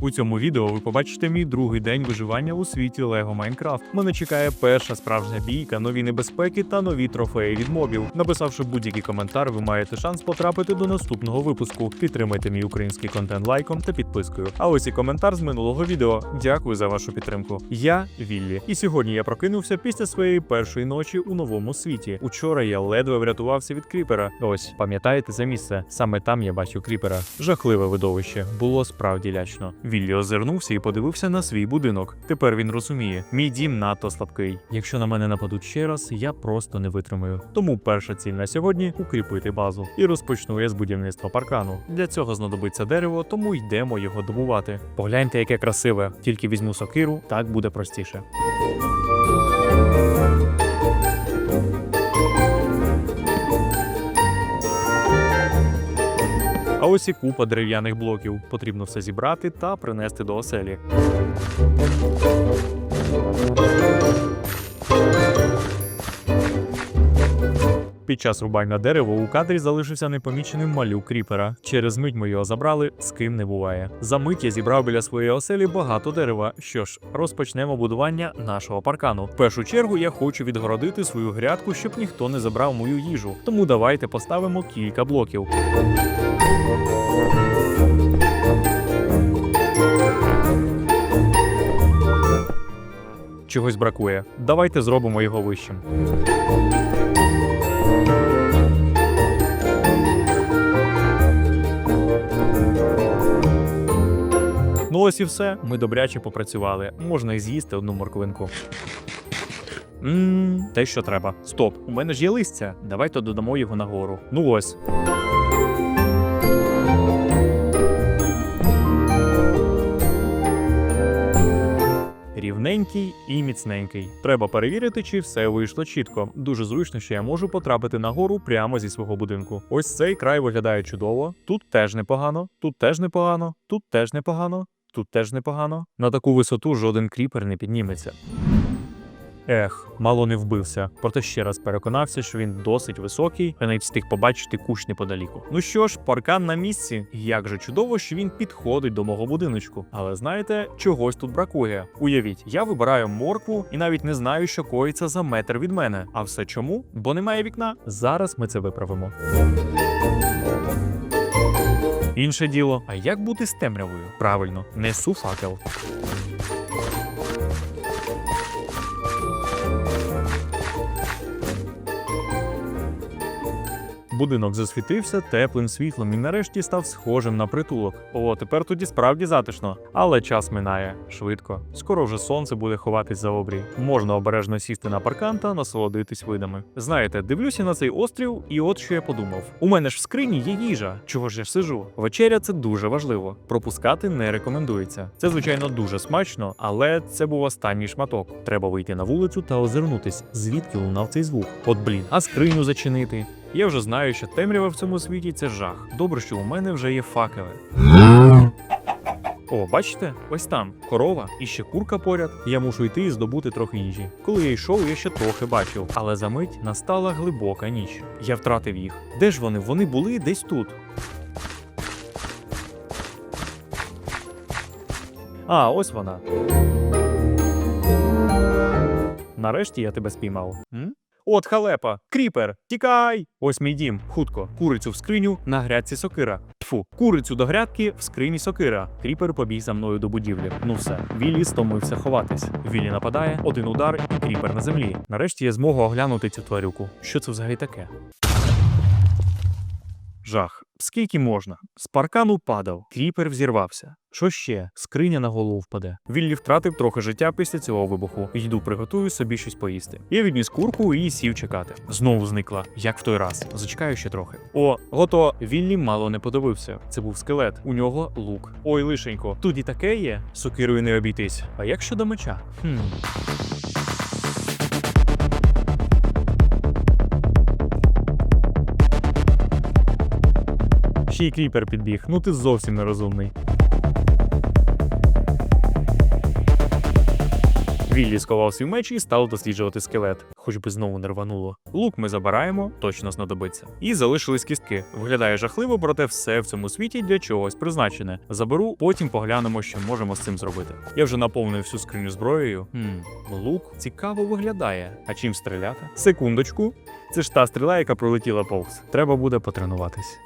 У цьому відео ви побачите мій другий день виживання у світі Лего Майнкрафт. Мене чекає перша справжня бійка, нові небезпеки та нові трофеї від мобів. Написавши будь-який коментар, ви маєте шанс потрапити до наступного випуску. Підтримайте мій український контент лайком та підпискою. А ось і коментар з минулого відео. Дякую за вашу підтримку. Я Віллі, і сьогодні я прокинувся після своєї першої ночі у новому світі. Учора я ледве врятувався від кріпера. Ось пам'ятаєте це місце? Саме там я бачив кріпера. Жахливе видовище. Було справді лячно. Віллі озирнувся і подивився на свій будинок. Тепер він розуміє, мій дім надто слабкий. Якщо на мене нападуть ще раз, я просто не витримаю. Тому перша ціль на сьогодні укріпити базу. І розпочну я з будівництва паркану. Для цього знадобиться дерево, тому йдемо його добувати. Погляньте, яке красиве. Тільки візьму сокиру, так буде простіше. А ось і купа дерев'яних блоків. Потрібно все зібрати та принести до оселі. Під час рубання дерева у кадрі залишився непоміченим малюк кріпера. Через мить ми його забрали, з ким не буває. За мить я зібрав біля своєї оселі багато дерева. Що ж, розпочнемо будування нашого паркану. В першу чергу я хочу відгородити свою грядку, щоб ніхто не забрав мою їжу. Тому давайте поставимо кілька блоків. Чогось бракує. Давайте зробимо його вищим. Ось і все. Ми добряче попрацювали. Можна і з'їсти одну морквинку. Ммм, те, що треба. Стоп, у мене ж є листя. Давайте додамо його нагору. Ну ось. Рівненький і міцненький. Треба перевірити, чи все вийшло чітко. Дуже зручно, що я можу потрапити нагору прямо зі свого будинку. Ось цей край виглядає чудово. Тут теж непогано, тут теж непогано, тут теж непогано, тут теж непогано. На таку висоту жоден кріпер не підніметься. Ех, мало не вбився, проте ще раз переконався, що він досить високий, і навіть встиг побачити кущ неподаліку. Ну що ж, паркан на місці. Як же чудово, що він підходить до мого будиночку. Але знаєте, чогось тут бракує. Уявіть, я вибираю моркву і навіть не знаю, що коїться за метр від мене. А все чому? Бо немає вікна. Зараз ми це виправимо. Інше діло, а як бути з темрявою? Правильно, несу факел. Будинок засвітився теплим світлом і нарешті став схожим на притулок. О, тепер тоді справді затишно. Але час минає швидко. Скоро вже сонце буде ховатись за обрій. Можна обережно сісти на паркан та насолодитись видами. Знаєте, дивлюся на цей острів, і от що я подумав: у мене ж в скрині є їжа. Чого ж я сижу? Вечеря це дуже важливо. Пропускати не рекомендується. Це звичайно дуже смачно, але це був останній шматок. Треба вийти на вулицю та озирнутись, звідки лунав цей звук. От блін, а скриню зачинити. Я вже знаю, що темрява в цьому світі це жах. Добре, що у мене вже є факели. О, бачите, ось там корова і ще курка поряд. Я мушу йти і здобути трохи їжі. Коли я йшов, я ще трохи бачив, але за мить настала глибока ніч. Я втратив їх. Де ж вони? Вони були десь тут. А, ось вона. Нарешті я тебе спіймав. М? От халепа, кріпер, тікай! Ось мій дім, хутко. Курицю в скриню на грядці сокира. Тфу, курицю до грядки в скрині сокира. Кріпер побіг за мною до будівлі. Ну все, Віллі стомився ховатись. Віллі нападає, один удар і кріпер на землі. Нарешті я змогу оглянути цю тварюку. Що це взагалі таке? Жах. Скільки можна? З паркану падав, кріпер взірвався. Що ще? Скриня на голову впаде. Віллі втратив трохи життя після цього вибуху. Йду, приготую собі щось поїсти. Я відніс курку і сів чекати. Знову зникла, як в той раз. Зачекаю ще трохи. О, гото. Віллі мало не подивився. Це був скелет. У нього лук. Ой, лишенько, тут і таке є. Сокирою не обійтись. А як щодо меча? Хм. Ще й кріпер підбіг. Ну ти зовсім нерозумний. Віллі сховав свій меч і став досліджувати скелет. Хоч би знову не рвануло. Лук ми забираємо, точно знадобиться. І залишились кістки. Виглядає жахливо, проте все в цьому світі для чогось призначене. Заберу, потім поглянемо, що можемо з цим зробити. Я вже наповнив всю скриню зброєю. Хм, лук цікаво виглядає. А чим стріляти? Секундочку. Це ж та стріла, яка пролетіла повз. Треба буде потренуватись.